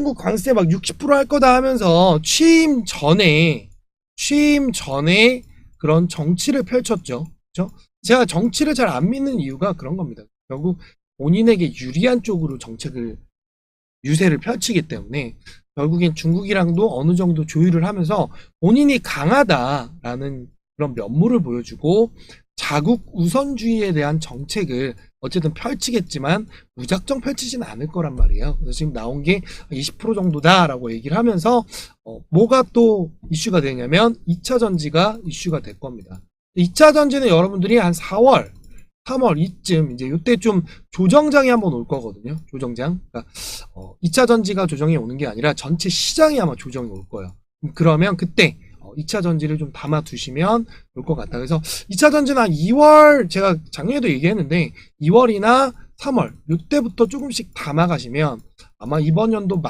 중국 관세 막 60%할 거다 하면서 취임 전에 취임 전에 그런 정치를 펼쳤죠. 그죠? 제가 정치를 잘 안 믿는 이유가 그런 겁니다. 결국 본인에게 유리한 쪽으로 정책을 유세를 펼치기 때문에 결국엔 중국이랑도 어느 정도 조율을 하면서 본인이 강하다라는 그런 면모를 보여주고 자국 우선주의에 대한 정책을 어쨌든 펼치겠지만 무작정 펼치지는 않을 거란 말이에요. 그래서 지금 나온 게 20% 정도다라고 얘기를 하면서 어, 뭐가 또 이슈가 되냐면 2차 전지가 이슈가 될 겁니다. 2차 전지는 여러분들이 한 4월, 3월 이쯤 이제 이때 좀 조정장이 한번 올 거거든요. 조정장. 그러니까 어, 2차 전지가 조정이 오는 게 아니라 전체 시장이 아마 조정이 올 거예요. 그러면 그때 어, 2차 전지를 좀 담아 두시면 올것 같다. 그래서 2차 전지는 한 2월 제가 작년에도 얘기했는데 2월이나 3월 이때부터 조금씩 담아 가시면 아마 이번 연도